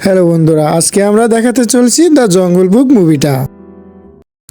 Hello বন্ধুরা আজকে আমরা দেখাতে চলছি দ্য জঙ্গল বুক মুভিটা।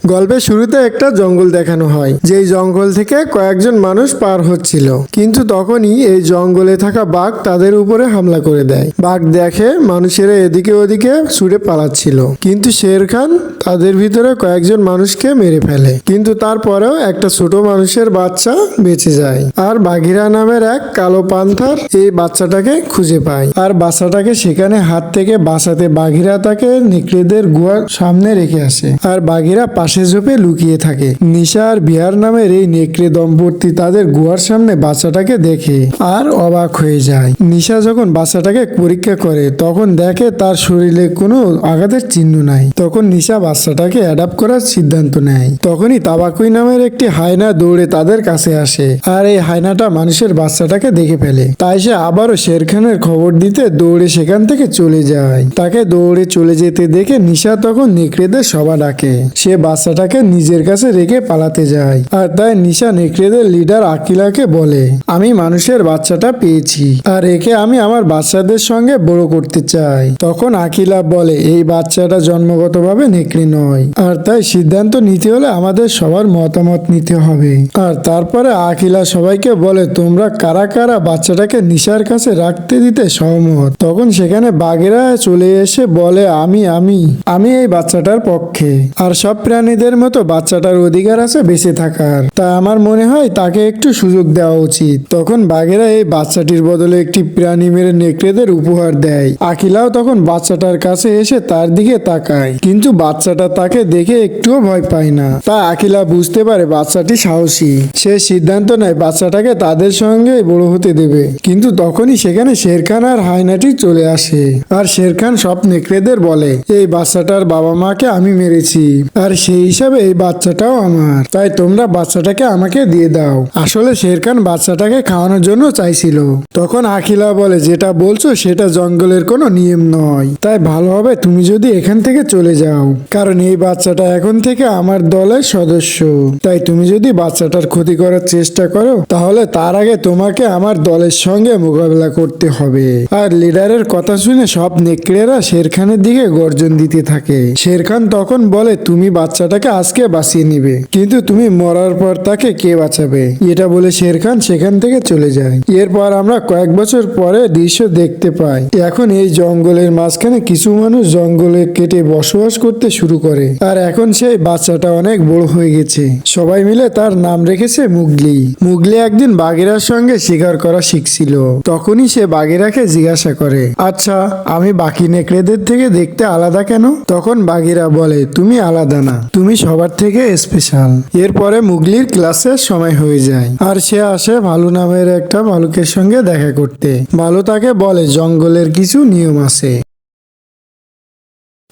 গল্পের শুরুতে একটা জঙ্গল দেখানো হয়, যেই জঙ্গল থেকে কয়েকজন মানুষ পার হচ্ছিল। কিন্তু তখনই এই জঙ্গলে থাকা বাঘ তাদের উপরে হামলা করে দেয়। বাঘ দেখে মানুষেরা এদিকে ওদিকে ছুটে পালাচ্ছিল। কিন্তু শের খান তাদের ভিতরে কয়েকজন মানুষকে মেরে ফেলে। কিন্তু তারপরেও একটা ছোট মানুষের বাচ্চা বেঁচে যায়। আর বাঘিরা নামের এক কালো পান্থার এই বাচ্চাটাকে খুঁজে পায়। আর বাচ্চাটাকে সেখানে হাত থেকে বাঁচাতে বাঘিরা তাকে নেকড়েদের গুহার সামনে রেখে আসে। আর বাঘিরা পাশে ঝোপে লুকিয়ে থাকে। নিশা আর বিহার নামের এই নেকড়ে দম্পতি তাদের গুহার সামনে বাচ্চাটাকে দেখে আর অবাক হয়ে যায়। নিশা যখন বাচ্চাটাকে পরীক্ষা করে, তখন দেখে তার শরীরে কোনো আঘাতের চিহ্ন নাই। তখন নিশা বাচ্চাটাকে অ্যাডাপ্ট করার সিদ্ধান্ত নেয়। তখনই তাবাকুই নামের একটি হায়না দৌড়ে তাদের কাছে আসে আর এই হায়নাটা মানুষের বাচ্চাটাকে দেখে ফেলে। তাই সে আবারও শেরখানের খবর দিতে দৌড়ে সেখান থেকে চলে যায়। তাকে দৌড়ে চলে যেতে দেখে নিশা তখন নেকড়েদের সভা ডাকে। সে বাচ্চাটাকে নিজের কাছে রেখে পালাতে যায়। আর তাই নিশা নেকড়েদের লিডার আকিলাকে বলে, আমি মানুষের বাচ্চাটা পেয়েছি, আর একে আমি আমার বাচ্চাদের সঙ্গে বড় করতে চাই। তখন আকিলা বলে, এই বাচ্চাটা জন্মগতভাবে নেকড়ে নয়। আর তাই সিদ্ধান্ত নিতে হলে আমাদের সবার মতামত নিতে হবে। আর তারপরে আকিলা সবাইকে বলে, তোমরা কারা কারা বাচ্চাটাকে নিশার কাছে রাখতে দিতে সহমত? তখন সেখানে বাঘেরা চলে এসে বলে, আমি আমি আমি এই বাচ্চাটার পক্ষে। আর সব প্রাণীদের মতো বাচ্চাটার অধিকার আছে বেঁচে থাকার। তাই আমার মনে হয় তাকে একটু সুযোগ দেওয়া উচিত। তখন বাঘেরা এই বাচ্চাটির বদলে একটি প্রাণী মেরে নেকড়েদের উপহার দেয়। আকিলাও তখন বাচ্চাটার কাছে এসে তার দিকে তাকায়। কিন্তু বাচ্চাটা তাকে দেখে একটুও ভয় পায় না। তা আকিলা বুঝতে পারে বাচ্চাটি সাহসী। সে সিদ্ধান্ত নেয় বাচ্চাটাকে তাদের সঙ্গে বড় হতে দেবে। কিন্তু তখনই সেখানে শেরখান আর হায়নাটি চলে আসে। আর শেরখান সব নেকড়েদের বলে, এই বাচ্চাটার বাবা মাকে আমি মেরেছি। আর সেই হিসাবে এই বাচ্চাটাও আমার। তাই তোমরা বাচ্চাটাকে আমাকে দিয়ে দাও। আসলে শেরখান বাচ্চাটাকে খাওয়ানোর জন্য চাইছিল। তখন আখিলা বলে, যেটা বলছো সেটা জঙ্গলের কোনো নিয়ম নয়। তাই ভালো হবে তুমি যদি এখান থেকে চলে যাও। কারণ এই বাচ্চাটা এখন থেকে আমার দলের সদস্য। তাই তুমি যদি বাচ্চাটার ক্ষতি করার চেষ্টা করো, তাহলে তার আগে তোমাকে আমার দলের সঙ্গে মোকাবেলা করতে হবে। আর লিডারের কথা শুনে সব নেকড়েরা শেরখানের দিকে গর্জন দিতে থাকে। শেরখান তখন বলে, তুমি বাচ্চাটাকে আজকে বাঁচিয়ে নিবে। কিন্তু তুমি মরার পর তাকে কে বাঁচাবে? এটা বলে শেরখান সেখান থেকে চলে যায়। এরপর আমরা কয়েক বছর পরে দৃশ্য দেখতে পাই। এখন এই জঙ্গলের মাঝখানে কিছু মানুষ জঙ্গলে কেটে বসবাস করতে শুরু করে। আর এখন সেই বাচ্চাটা অনেক বড় হয়ে গেছে। সবাই মিলে তার নাম রেখেছে মুগলি। মুগলি একদিন বাগেরার সঙ্গে শিকার করা শিখছিল। তখনই সে বাগেরাকে জিজ্ঞাসা করে আচ্ছা আমি বাকি নেকড়েদের থেকে দেখতে আলাদা কেন? তখন বাগেরা বলে, তুমি আলাদা না। তুমি সবার থেকে স্পেশাল এরপরে মুগলির ক্লাসের সময় হয়ে যায়। আর সে আসে ভালু নামের একটা ভালুকের সঙ্গে দেখা করতে। ভালু তাকে বলে, জঙ্গলের কিছু নিয়ম আছে।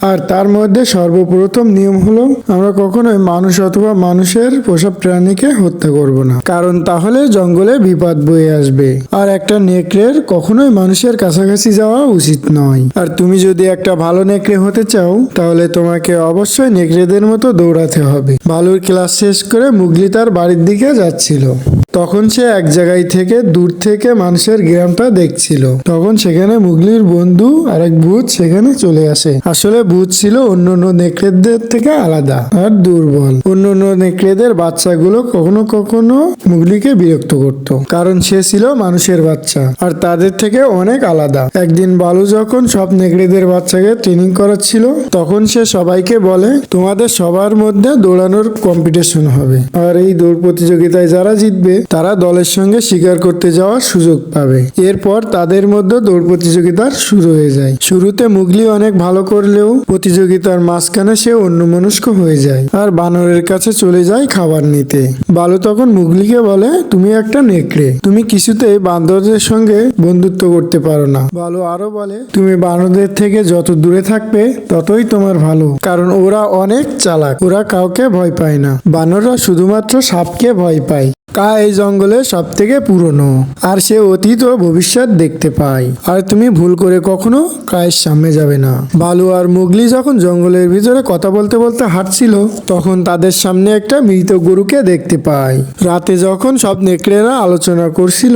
আর তার মধ্যে সর্বপ্রথম নিয়ম হলো, আমরা কখনোই মানুষ অথবা মানুষের পোষা প্রাণীকে হত্যা করব না। কারণ তাহলে জঙ্গলে বিপদ বয়ে আসবে। আর একটা নেকড়ের কখনোই মানুষের কাছাকাছি যাওয়া উচিত নয়। আর তুমি যদি একটা ভালো নেকড়ে হতে চাও, তাহলে তোমাকে অবশ্যই নেকড়েদের মতো দৌড়াতে হবে। ভালোর ক্লাস শেষ করে মুগলি তার বাড়ির দিকে যাচ্ছিল। তখন সে এক জায়গায় থেকে দূর থেকে মানুষের গ্রামটা দেখছিল। তখন সেখানে মুগলির বন্ধু আর এক ভূত সেখানে চলে আসে। আসলে ভূত ছিল অন্য অন্য নেকড়েদের থেকে আলাদা আর দুর্বল। অন্য অন্য নেকড়েদের বাচ্চাগুলো কখনো কখনো মুগলিকে বিরক্ত করত। কারণ সে ছিল মানুষের বাচ্চা আর তাদের থেকে অনেক আলাদা। একদিন বালু যখন সব নেকড়েদের বাচ্চাকে ট্রেনিং করাচ্ছিল, তখন সে সবাইকে বলে, তোমাদের সবার মধ্যে দৌড়ানোর কম্পিটিশন হবে। আর এই দৌড় প্রতিযোগিতায় যারা জিতবে তারা দলের সঙ্গে শিকার করতে যাওয়ার সুযোগ পাবে। এরপর তাদের মধ্যে দৌড় প্রতিযোগিতার শুরু হয়ে যায়। শুরুতে মুগলি অনেক ভালো করলেও প্রতিযোগিতার মাঝখানে সে অন্যমনস্ক হয়ে যায় আর বানরের কাছে চলে যায় খাবার নিতে। বালু তখন মুগলিকে বলে, তুমি একটা নেকড়ে। তুমি কিছুতেই বান্দরদের সঙ্গে বন্ধুত্ব করতে পারো না। বালু আরও বলে, তুমি বানরদের থেকে যত দূরে থাকবে, ততই তোমার ভালো। কারণ ওরা অনেক চালাক। ওরা কাউকে ভয় পায় না। বানররা শুধুমাত্র সাপকে ভয় পায়। কা এই জঙ্গলে সব থেকে পুরনো, আর সে অতীত ও ভবিষ্যৎ দেখতে পায়। আর তুমি ভুল করে কখনো কায়ের সামনে যাবে না। বালু আর মুগলি যখন জঙ্গলের ভিতরে কথা বলতে বলতে হাঁটছিল, তখন তাদের সামনে একটা মৃত গরুকে দেখতে পায়। রাতে যখন সব নেকড়েরা আলোচনা করছিল,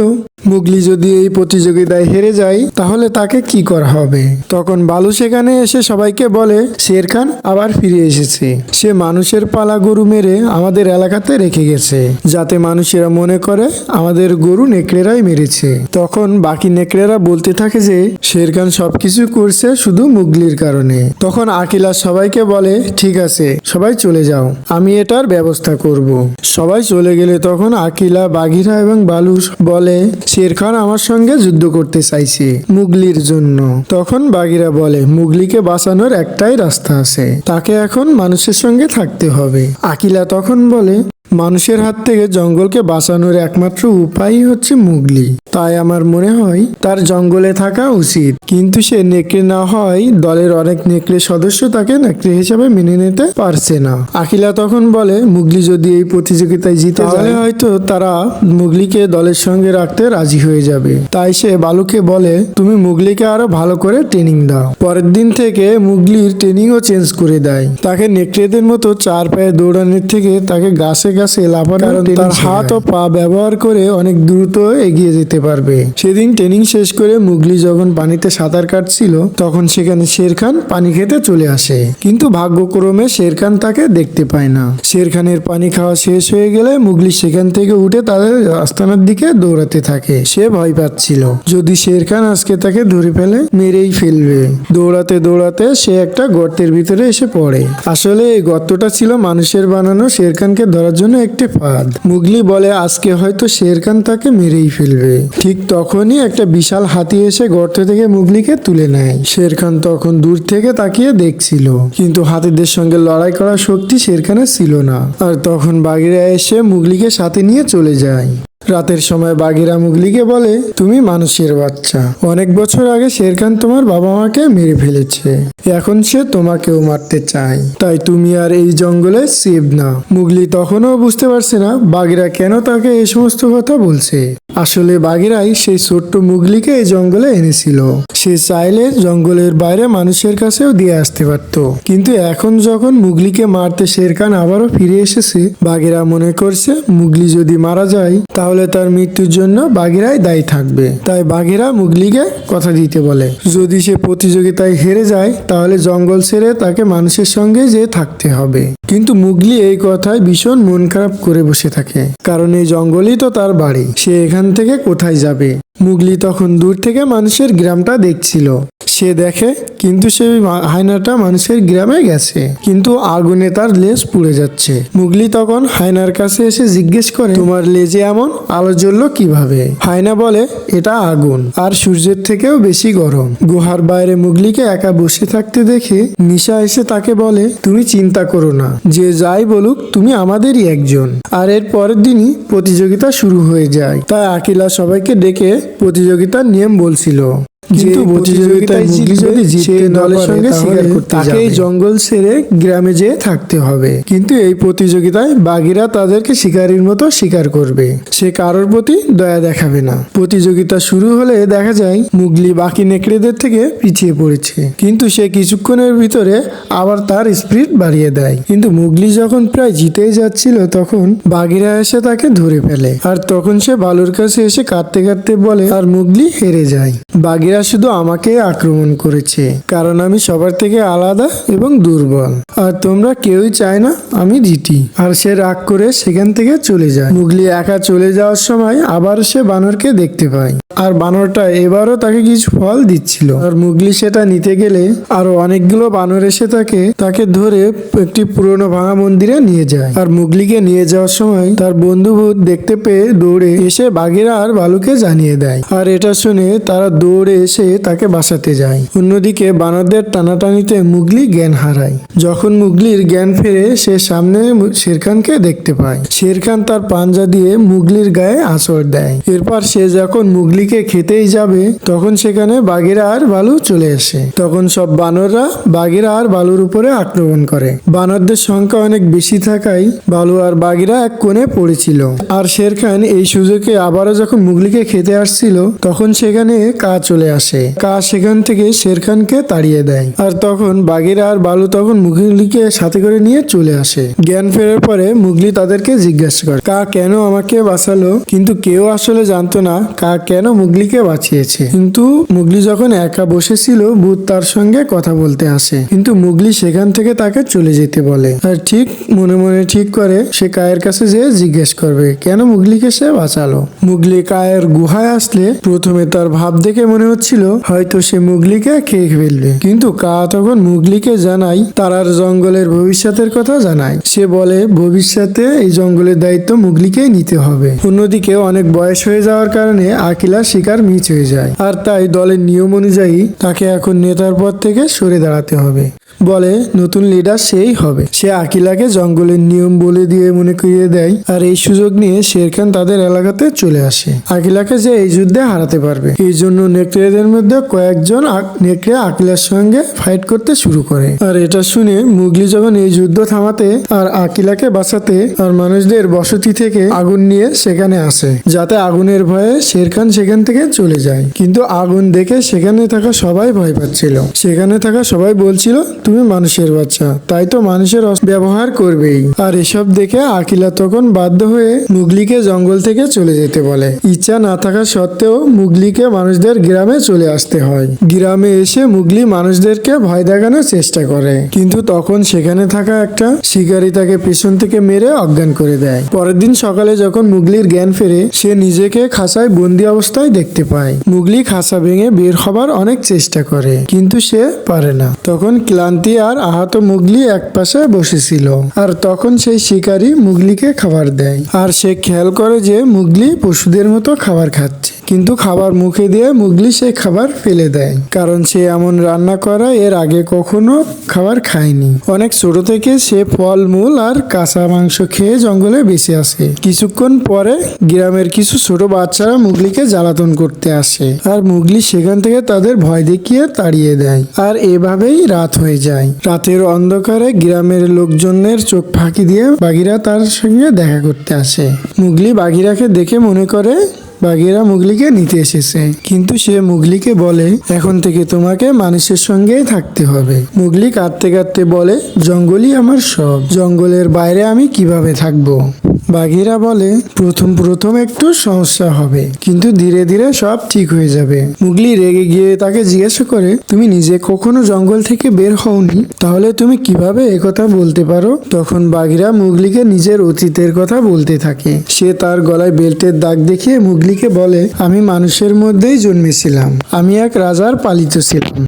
মুগলি যদি এই প্রতিযোগিতায় হেরে যায়, তাহলে তাকে কি করা হবে? তখন বালু সেখানে এসে সবাইকে বলে শের খান আবার ফিরে এসেছে। সে মানুষের পালা গরু মেরে আমাদের এলাকাতে রেখে গেছে, যাতে মানুষেরা মনে করে, আমাদের গরু নেকড়েরাই মেরেছে। তখন বাকি নেকড়েরা বলতে থাকে যে শের খান সবকিছু করছে শুধু মুগলির কারণে। তখন আকিলা সবাইকে বলে, ঠিক আছে, সবাই চলে যাও, আমি এটার ব্যবস্থা করব। সবাই চলে গেলে তখন আকিলা, বাঘিরা এবং বালুস বলে শের খান আমার সঙ্গে যুদ্ধ করতে চাইছে মুগলির জন্য। তখন বাঘিরা বলে, মুগলিকে বাঁচানোর একটাই রাস্তা আছে, তাকে এখন মানুষের সঙ্গে থাকতে হবে। আকিলা তখন বলে মানুষের হাত থেকে জঙ্গলকে বাঁচানোর একমাত্র উপায়ই হচ্ছে মুগলি। তাই আমার মনে হয় তার জঙ্গলে থাকা উচিত। কিন্তু সে নেকড়ে না হয় দলের অনেক নেকড়ে সদস্য তাকে নেকড়ে হিসাবে মেনে নিতে পারছে না। আকিলা তখন বলে, মুগলি যদি এই প্রতিযোগিতায় জিতে তাহলে হয়তো তারা মুগলিকে দলের সঙ্গে রাখতে রাজি হয়ে যাবে। তাই সে বালুকে বলে, তুমি মুগলিকে আরও ভালো করে ট্রেনিং দাও। পরের দিন থেকে মুগলির ট্রেনিংও চেঞ্জ করে দেয়। তাকে নেকড়েদের মতো চার পায়ে দৌড়ানোর থেকে তাকে গাছে গাছে লাফানো তার হাত ও পা ব্যবহার করে অনেক দ্রুত এগিয়ে যেতে পারবে। সেদিন ট্রেনিং শেষ করে মুগলি যখন পানিতে সাঁতার কাটছিল তখন সেখানে শের খান পানি খেতে চলে আসে। কিন্তু ভাগ্যক্রমে শের খান তাকে দেখতে পায় না। শের খানের পানি খাওয়া শেষ হয়ে গেলে মুগলি সেখান থেকে উঠে তাদের আস্তানার দিকে দৌড়াতে থাকে। সে ভয় পাচ্ছিল যদি শের খান আজকে তাকে ধরে ফেলে মেরেই ফেলবে। দৌড়াতে দৌড়াতে সে একটা গর্তের ভিতরে এসে পড়ে। আসলে এই গর্তটা ছিল মানুষের বানানো শের খানকে ধরার জন্য একটি ফাঁদ। মুগলি বলে, আজকে হয়তো শেরখান তাকে মেরেই ফেলবে। ঠিক তখনই একটা বিশাল হাতি এসে গর্ত থেকে মুগলিকে তুলে নেয়। শেরখান তখন দূর থেকে তাকিয়ে দেখছিল। কিন্তু হাতিদের সঙ্গে লড়াই করার শক্তি শের খানের ছিল না। আর তখন বাগিরা এসে মুগলিকে সাথে নিয়ে চলে যায়। রাতের সময় বাঘেরা মুগলিকে বলে, তুমি মানুষের বাচ্চা। অনেক বছর আগে শের খান তোমার বাবা মাকে মেরে ফেলেছে। এখন সে তোমাকেও মারতে চায়। তাই তুমি আর এই জঙ্গলে সেভ না। মুগলি তখনও বুঝতে পারছে না বাঘেরা কেন তাকে এই সমস্ত কথা বলছে। আসলে বাঘেরাই সেই ছোট্ট মুগলিকে এই জঙ্গলে এনেছিল। সে চাইলে জঙ্গলের বাইরে মানুষের কাছেও দিয়ে আসতে পারত। কিন্তু এখন যখন মুগলিকে মারতে শের খান আবারও ফিরে এসেছে বাঘেরা মনে করছে মুগলি যদি মারা যায়, তাহলে তার মৃত্যুর জন্য বাঘেরাই দায়ী থাকবে। তাই বাঘেরা মুগলিকে কথা দিতে বলে। যদি সে প্রতিযোগিতায় হেরে যায়, তাহলে জঙ্গল ছেড়ে তাকে মানুষের সঙ্গে যে থাকতে হবে। কিন্তু মুগলি এই কথায় ভীষণ মন খারাপ করে বসে থাকে। কারণ এই জঙ্গলই তো তার বাড়ি। সে এখান থেকে কোথায় যাবে? মুগলি তখন দূর থেকে মানুষের গ্রামটা দেখছিল। সে দেখে, কিন্তু সে মা- হায়নাটা মানুষের গ্রামে গেছে। কিন্তু আগুনে তার লেজ পুড়ে যাচ্ছে। মুগলি তখন হায়নার কাছে এসে জিজ্ঞেস করে, তোমার লেজে এমন আলো জ্বললো কীভাবে? হায়না বলে, এটা আগুন, আর সূর্যের থেকেও বেশি গরম। গুহার বাইরে মুগলিকে একা বসে থাকতে দেখে নিশা এসে তাকে বলে, তুমি চিন্তা করো না, যে যাই বলুক, তুমি আমাদেরই একজন। আর এর পরের দিনই প্রতিযোগিতা শুরু হয়ে যায়। তাই আকিলা সবাইকে ডেকে প্রতিযোগিতার নিয়ম বলছিল। কিন্তু প্রতিযোগিতায় মুগলি যদি জিততে দলের সঙ্গে শিকার করতে তাকে জঙ্গল ছেড়ে গ্রামে যেয়ে থাকতে হবে। কিন্তু এই প্রতিযোগিতায় বাঘিরা তাদেরকে শিকারীর মতো শিকার করবে। সে কারোর প্রতি দয়া দেখাবে না। প্রতিযোগিতা শুরু হলে দেখা যায় মুগলি বাকি নেকড়েদের থেকে পিছিয়ে পড়েছে। কিন্তু সে কিছুক্ষণের ভিতরে আবার তার স্পিড বাড়িয়ে দেয়। কিন্তু মুগলি যখন প্রায় জিতেই যাচ্ছিল তখন বাঘিরা এসে তাকে ধরে ফেলে। আর তখন সে বালুর কাছে এসে কাঁদতে কাঁদতে বলে আর মুগলি হেরে যায়। বাঘিরা শুধু আমাকে আক্রমণ করেছে, কারণ আমি সবার থেকে আলাদা এবং দুর্বল। আর তোমরা কেউই চায় না আমি জিতি। আর সে রাগ করে সেখান থেকে চলে যায়। মুগলি একা চলে যাওয়ার সময় আবার সে বানরকে দেখতে পায়। আর বানরটা এবারও তাকে কিছু ফল দিচ্ছিল। আর মুগলি সেটা নিতে গেলে আরও অনেকগুলো বানর এসে তাকে তাকে ধরে একটি পুরনো ভাঙা মন্দিরে নিয়ে যায়। আর মুগলিকে নিয়ে যাওয়ার সময় তার বন্ধু দেখতে পেয়ে দৌড়ে এসে বাঘেরা আর বালুকে জানিয়ে দেয়। আর এটা শুনে তারা দৌড়ে এসে তাকে বাঁচাতে যায়। অন্যদিকে বানরদের টানাটানিতে মুগলি জ্ঞান হারায়। যখন মুগলির জ্ঞান ফেরে, সে সামনে শেরখানকে দেখতে পায়। শেরখান তার পাঞ্জা দিয়ে মুগলির গায়ে আঁচড় দেয়। এরপর সে যখন মুগলিকে খেতেই যাবে, তখন সেখানে বাঘেরা আর বালু চলে আসে। তখন সব বানররা বাঘেরা আর বালুর উপরে আক্রমণ করে। বানরদের সংখ্যা অনেক বেশি থাকায় বালু আর বাঘেরা এক কোণে পড়েছিল। আর শেরখান এই সুযোগে আবারও যখন মুগলিকে খেতে আসছিল, তখন সেখানে কা চলে আসে। কা সেখান থেকে শের খানকে তাড়িয়ে দেয়। আর তখন বাগিরা আর বালু তখন মুগলিকে সাথে করে নিয়ে চলে আসে। জ্ঞান ফেরার পরে মুগলি তাদেরকে জিজ্ঞাসা করে, কা কেন আমাকে বাঁচালো? কিন্তু কেউ আসলে জানতো না, কা কেন মুগলিকে বাঁচিয়েছে? কিন্তু মুগলি যখন একা বসেছিল, ভূত তার সঙ্গে কথা বলতে আসে। কিন্তু মুগলি সেখান থেকে তাকে চলে যেতে বলে। আর ঠিক মনে মনে ঠিক করে সে কায়ের কাছে যেয়ে জিজ্ঞেস করবে, কেন মুগলিকে সে বাঁচালো? মুগলি কায়ের গুহায় আসলে প্রথমে তার ভাব দেখে মনে হচ্ছিল হয়তো সে মুগলিকে খেয়ে ফেলবে। কিন্তু কা তখন মুগলিকে জানাই তারার জঙ্গলের ভবিষ্যতের কথা জানায়। সে বলে, ভবিষ্যতে এই জঙ্গলের দায়িত্ব মুগলিকেই নিতে হবে। অন্যদিকে অনেক বয়স হয়ে যাওয়ার কারণে আকিলা শিকার মিচ হয়ে যায়। আর তাই দলের নিয়ম অনুযায়ী তাকে এখন নেতার পদ থেকে সরে দাঁড়াতে হবে। বলে, নতুন লিডার সেই হবে। সে আকিলাকে জঙ্গলের নিয়ম বলে দিয়ে মনে করিয়ে দেয় আর এই সুযোগ নিয়ে শের খান তাদের এলাকাতে চলে আসে। আকিলাকে যে এই যুদ্ধে হারাতে পারবে। এই জন্য নেকড়েদের মধ্যে কয়েকজন নেকড়ে আকিলার সঙ্গে ফাইট করতে শুরু করে। আর এটা শুনে মুগলি যখন এই যুদ্ধ থামাতে আর আকিলাকে বাঁচাতে আর মানুষদের বসতি থেকে আগুন নিয়ে সেখানে আসে, যাতে আগুনের ভয়ে শের খান সেখান থেকে চলে যায়। কিন্তু আগুন দেখে সেখানে থাকা সবাই ভয় পাচ্ছিল। সেখানে থাকা সবাই বলছিল তুমি মানুষের বাচ্চা, তাই তো মানুষের ব্যবহার করবেই। আর এসব দেখে আকিলা তখন বাধ্য হয়ে মুগলিকে জঙ্গল থেকে চলে যেতে বলে। ইচ্ছা না থাকা সত্ত্বেও মুগলিকে মানুষদের গ্রামে চলে আসতে হয়। গ্রামে এসে মুগলি মানুষদেরকে ভয় দেখানোর চেষ্টা করে। কিন্তু তখন সেখানে থাকা একটা শিকারী তাকে পেছন থেকে মেরে অজ্ঞান করে দেয়। পরের দিন সকালে যখন মুগলির জ্ঞান ফেরে, সে নিজেকে খাঁচায় বন্দি অবস্থায় দেখতে পায়। মুগলি খাঁচা ভেঙে বের হবার অনেক চেষ্টা করে, কিন্তু সে পারে না। তখন ক্লান্তি আর আহত মুগলি এক পাশে বসেছিল। আর তখন সেই শিকারি মুগলিকে খাবার দেয়। আর সে খেয়াল করে যে মুগলি পশুদের মতো খাবার খাচ্ছে। কিন্তু খাবার মুখে দিয়ে মুগলি সে খাবার ফেলে দেয়, কারণ সে এমন রান্না করা এর আগে কখনো খাবার খায়নি। অনেক ছোট থেকে সে ফল মূল আর কাঁচা মাংস খেয়ে জঙ্গলে বেঁচে আসে। কিছুক্ষণ পরে গ্রামের কিছু ছোট বাচ্চারা মুগলিকে জ্বালাতন করতে আসে আর মুগলি সেখান থেকে তাদের ভয় দেখিয়ে তাড়িয়ে দেয় আর এভাবেই রাত হয়ে যায়। রাতের অন্ধকারে গ্রামের লোকজনের চোখ ফাঁকি দিয়ে বাঘিরা তার সঙ্গে দেখা করতে আসে। মুগলি বাঘিরাকে দেখে মনে করে বাঘেরা মুগলিকে নিতে এসেছে। কিন্তু সে মুগলিকে বলে, এখন থেকে তোমাকে মানুষের সঙ্গেই থাকতে হবে। মুগলি কাঁদতে কাঁদতে বলে, জঙ্গলই আমার সব। জঙ্গলের বাইরে আমি কীভাবে থাকব? বাঘেরা বলে, প্রথম প্রথম একটু সমস্যা হবে, কিন্তু ধীরে ধীরে সব ঠিক হয়ে যাবে। মুগলি রেগে গিয়ে তাকে জিজ্ঞাসা করে, তুমি নিজে কখনো জঙ্গল থেকে বের হওনি? তাহলে তুমি কীভাবে একথা বলতে পারো? তখন বাঘিরা মুগলিকে নিজের অতীতের কথা বলতে থাকে। সে তার গলায় বেল্টের দাগ দেখিয়ে মুগলিকে বলে, আমি মানুষের মধ্যেই জন্মেছিলাম। আমি এক রাজার পালিত ছিলাম।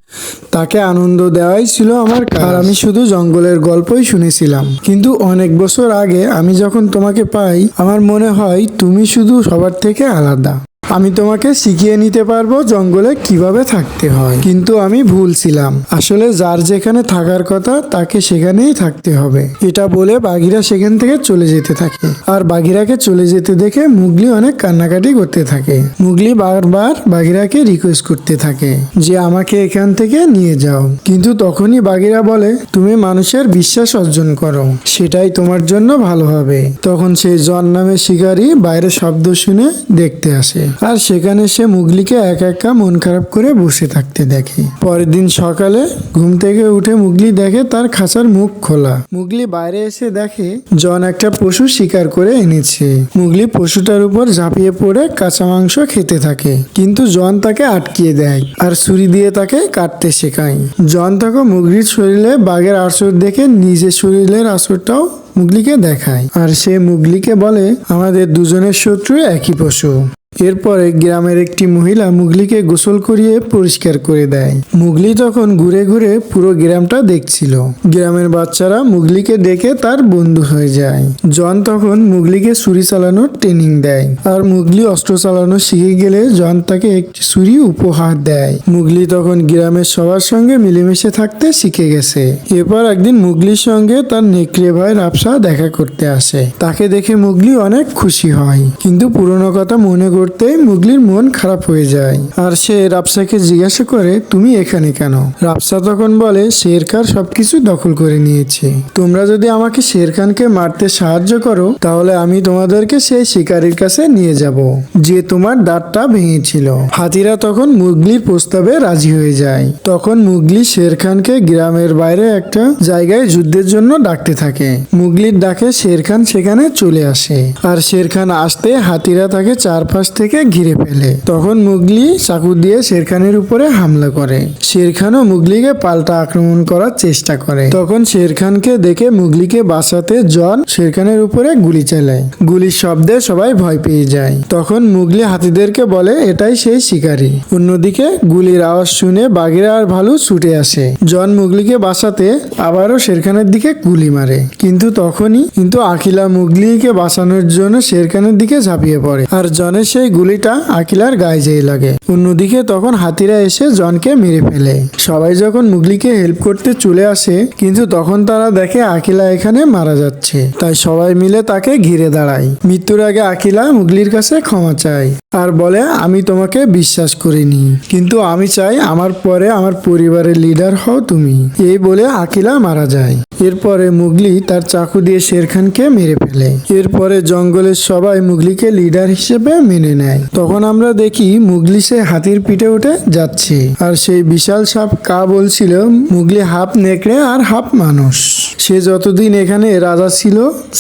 তাকে আনন্দ দেওয়াই ছিল আমার আর আমি শুধু জঙ্গলের গল্পই শুনেছিলাম। কিন্তু অনেক বছর আগে আমি যখন তোমাকে পাই, আমার মনে হয় তুমি শুধু সবার থেকে আলাদা। আমি তোমাকে শিখিয়ে নিতে পারব জঙ্গলে কীভাবে থাকতে হয়। কিন্তু আমি ভুল ছিলাম। আসলে যার যেখানে থাকার কথা, তাকে সেখানেই থাকতে হবে। এটা বলে বাঘিরা সেখান থেকে চলে যেতে থাকে। আর বাঘিরাকে চলে যেতে দেখে মুগলি অনেক কান্নাকাটি করতে থাকে। মুগলি বারবার বাঘিরাকে রিকোয়েস্ট করতে থাকে যে, আমাকে এখান থেকে নিয়ে যাও। কিন্তু তখনই বাঘিরা বলে, তুমি মানুষের বিশ্বাস অর্জন করো। সেটাই তোমার জন্য ভালো হবে। তখন সেই জন নামে শিকারী বাইরে শব্দ শুনে দেখতে আসে। আর সেখানে সে মুগলিকে একা একা মন খারাপ করে বসে থাকতে দেখে। পরের দিন সকালে ঘুম থেকে উঠে মুগলি দেখে তার খাঁচার মুখ খোলা। মুগলি বাইরে এসে দেখে জন একটা পশু শিকার করে এনেছে। মুগলি পশুটার উপর ঝাঁপিয়ে পড়ে কাঁচা মাংস খেতে থাকে, কিন্তু জন তাকে আটকিয়ে দেয় আর ছুরি দিয়ে তাকে কাটতে শেখায়। জন তখন মুগলির শরীরে বাঘের আসর দেখে নিজের শরীরের আসরটাও মুগলিকে দেখায়। আর সে মুগলিকে বলে, আমাদের দুজনের শত্রু একই পশু। এরপরে গ্রামের একটি মহিলা মুগলিকে গোসল করিয়ে পরিষ্কার করে দেয়। মুগলি তখন ঘুরে ঘুরে পুরো গ্রামটা দেখছিল। গ্রামের বাচ্চারা মুগলিকে ডেকে তার বন্ধু হয়ে যায়। জন তখন মুগলিকে ছুরি চালানোর ট্রেনিং দেয় আর মুগলি অস্ত্র চালানো শিখে গেলে জন তাকে একটি ছুরি উপহার দেয়। মুগলি তখন গ্রামের সবার সঙ্গে মিলেমিশে থাকতে শিখে গেছে। এরপর একদিন মুগলির সঙ্গে তার নেকড়ে ভাই রাবসা দেখা করতে আসে। তাকে দেখে মুগলি অনেক খুশি হয়। কিন্তু পুরনো কথা মনে করে করতেই মুগলির মন খারাপ হয়ে যায়। আর সে রাফসাকে জিজ্ঞাসা করে, তুমি এখানে কেন? রাফসা তখন বলে শেরখান সবকিছু দখল করে নিয়েছে। তোমরা যদি আমাকে শেরখানকে মারতে সাহায্য করো, তাহলে আমি তোমাদেরকে সেই শিকারীর কাছে নিয়ে যাব, যে তোমার দাঁতটা ভেঙেছিল। হাতিরা তখন মুগলির প্রস্তাবে রাজি হয়ে যায়। তখন মুগলি শেরখানকে গ্রামের বাইরে একটা জায়গায় যুদ্ধের জন্য ডাকতে থাকে। মুগলির ডাকে শেরখান সেখানে চলে আসে। আর শেরখান আসতে হাতিরা তাকে চারপাশ থেকে ঘিরে ফেলে। তখন মুগলি চাকু দিয়ে শেরখানের উপরে হামলা করে। শেরখানও মুগলিকে পাল্টা আক্রমণ করার চেষ্টা করে। তখন শেরখানকে দেখে মুগলিকে বাঁচাতে জন শেরখানের উপরে গুলি চালায়। গুলির শব্দে সবাই ভয় পেয়ে যায়। তখন মুগলি হাতিদেরকে বলে, এটাই সেই শিকারী। অন্যদিকে গুলির আওয়াজ শুনে বাঘেরা আর ভালু ছুটে আসে। জন মুগলিকে বাঁচাতে আবারও শেরখানের দিকে গুলি মারে। কিন্তু তখনই কিন্তু আকিলা মুগলিকে বাঁচানোর জন্য শেরখানের দিকে ঝাঁপিয়ে পড়ে। আর জনের সেই গুলিটা আকিলার গায়ে যেয়ে লাগে। অন্যদিকে তখন হাতিরা এসে জনকে মেরে ফেলে। সবাই যখন মুগলিকে হেল্প করতে চলে আসে, কিন্তু তখন তারা দেখে আকিলা এখানে মারা যাচ্ছে। তাই সবাই মিলে তাকে ঘিরে দাঁড়ায়। মৃত্যুর আগে আকিলা মুগলির কাছে ক্ষমা চায় আর বলে, আমি তোমাকে বিশ্বাস করিনি, কিন্তু আমি চাই আমার পরে আমার পরিবারের লিডার হও তুমি। এই বলে আকিলা মারা যায়। এরপরে মুগলি তার চাকু দিয়ে শেরখানকে মেরে ফেলে। এরপরে জঙ্গলের সবাই মুগলিকে লিডার হিসেবে মেনে নেয়। তখন আমরা দেখি মুগলি সে হাতির পিঠে উঠে যাচ্ছে। আর সেই বিশাল সাপ কা বলছিল, মুগলি হাফ নেকড়ে আর হাফ মানুষ। সে যতদিন এখানে রাজা ছিল,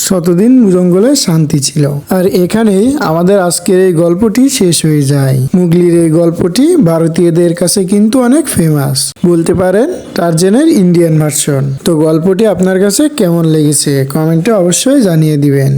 ততদিন জঙ্গলে শান্তি ছিল। আর এখানেই আমাদের আজকের এই গল্পটি শেষ হয়ে যায়। মুগলির এই গল্পটি ভারতীয়দের কাছে কিন্তু অনেক ফেমাস বলতে পারেন টার্জেনের ইন্ডিয়ান ভার্সন তো গল্পটি আপনার কাছে কেমন লেগেছে? কমেন্টে অবশ্যই জানিয়ে দিবেন।